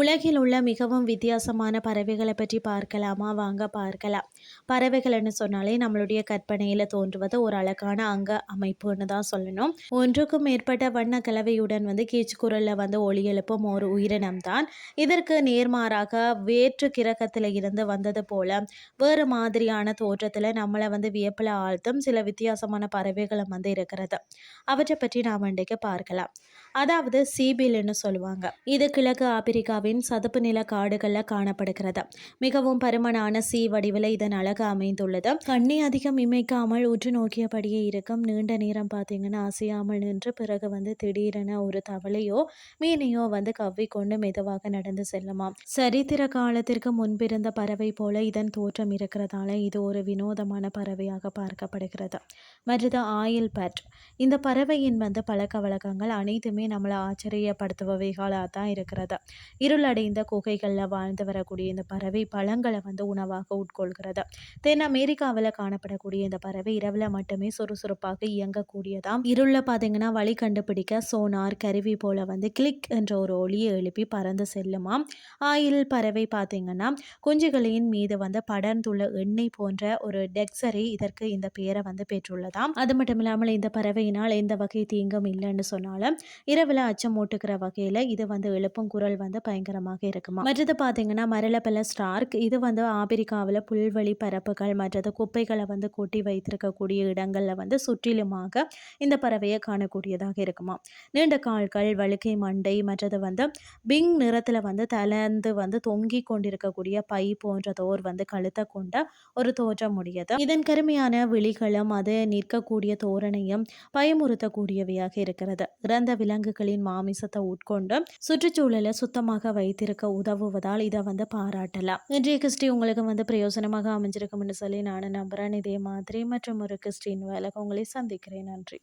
உலகில் உள்ள மிகவும் வித்தியாசமான பறவைகளை பற்றி பார்க்கலாமா? வாங்க பார்க்கலாம். பறவைகள்னு சொன்னாலே நம்மளுடைய கற்பனையில் தோன்றுவது ஒரு அழகான அங்க அமைப்புன்னு தான் சொல்லணும். ஒன்றுக்கும் மேற்பட்ட வண்ண கலவையுடன் வந்து கீச்சுக்குரலில் வந்து ஒளி எழுப்பும் ஒரு உயிரினம் தான். இதற்கு நேர்மாறாக வேற்று கிரகத்தில் இருந்து வந்தது போல வேறு மாதிரியான தோற்றத்தில் நம்மளை வந்து வியப்பில் ஆழ்த்தும் சில வித்தியாசமான பறவைகளும் வந்து இருக்கிறது. அவற்றை பற்றி நாம் இன்றைக்கு பார்க்கலாம். அதாவது சீபில்னு சொல்லுவாங்க. இது கிழக்கு ஆப்பிரிக்காவின் சதுப்பு நில காடுகளில் காணப்படுகிறது. மிகவும் பருமனான சி வடிவில் இதன் அழகு அமைந்துள்ளது. கண்ணை அதிகம் இமைக்காமல் உற்று நோக்கியபடியே இருக்கும். நீண்ட நேரம் பார்த்தீங்கன்னா அசையாமல் நின்று பிறகு வந்து திடீரென ஒரு தவளையோ மீனையோ வந்து கவ்விக்கொண்டு மெதுவாக நடந்து செல்லுமாம் சரித்திர காலத்திற்கு முன்பிருந்த பறவை போல இதன் தோற்றம் இருக்கிறதால இது ஒரு வினோதமான பறவையாக பார்க்கப்படுகிறது. மற்றது ஆயில் பேட். இந்த பறவையின் வந்து பழக்க வழக்கங்கள் அனைத்துமே நம்மளை ஆச்சரியப்படுத்துபவைகளாக தான் இருக்கிறது இருளடைந்த குகைகளில் வாழ்ந்து வரக்கூடிய இந்த பறவை பழங்களை வந்து உணவாக உட்கொள்கிறது. தென் அமெரிக்காவில் காணப்படக்கூடிய இந்த பறவை இரவில் மட்டுமே சுறுசுறுப்பாக இயங்கக்கூடியதாம். இருளில் பார்த்தீங்கன்னா வழி கண்டுபிடிக்க சோனார் கருவி போல வந்து கிளிக் என்ற ஒரு ஒளியை எழுப்பி பறந்து செல்லுமாம். ஆயில் பறவை பார்த்தீங்கன்னா குஞ்சுகளின் மீது வந்து படர்ந்துள்ள எண்ணெய் போன்ற ஒரு டெக்ஸரை இதற்கு இந்த பெயரை வந்து பெற்றுள்ளதாம். அது மட்டும் இல்லாமல் இந்த பறவையினால் எந்த வகை தீங்கும் இல்லைன்னு சொன்னாலும் இரவில் அச்சம் ஓட்டுக்கிற வகையில் இது வந்து எழுப்பும் குரல் வந்து பயங்கர பயங்கரமாக இருக்குமா? மற்றது பார்த்தீங்கன்னா மரலப்பல ஸ்டார்க். இது வந்து ஆப்பிரிக்காவில் புல்வெளி பரப்புகள் மற்றது குப்பைகளை வந்து கொட்டி வைத்திருக்கக்கூடிய இடங்களில் வந்து சுற்றிலுமாக இந்த பறவையை காணக்கூடியதாக இருக்குமா? நீண்ட கால்கள் வழுக்கை மண்டை மற்றது வந்து பிங் நிறத்தில் வந்து தளர்ந்து வந்து தொங்கி கொண்டிருக்கக்கூடிய பை போன்றதோர் வந்து கழுத்தை கொண்ட ஒரு தோற்றம் உடையது. இதன் கருமையான விழிகளும் அது நிற்கக்கூடிய தோரணையும் பயமுறுத்தக்கூடியவையாக இருக்கிறது. இறந்த விலங்குகளின் மாமிசத்தை உட்கொண்டு சுற்றுச்சூழலை சுத்தமாக வைத்திருக்க உதவுவதால் இதை வந்து பாராட்டலாம். இன்றைய கிறிஸ்டி உங்களுக்கு வந்து பிரயோசனமாக அமைஞ்சிருக்கும்னு சொல்லி நான் நம்புகிறேன் இதே மாதிரி மற்றும் ஒரு கிறிஸ்டின் வேலை உங்களை சந்திக்கிறேன். நன்றி.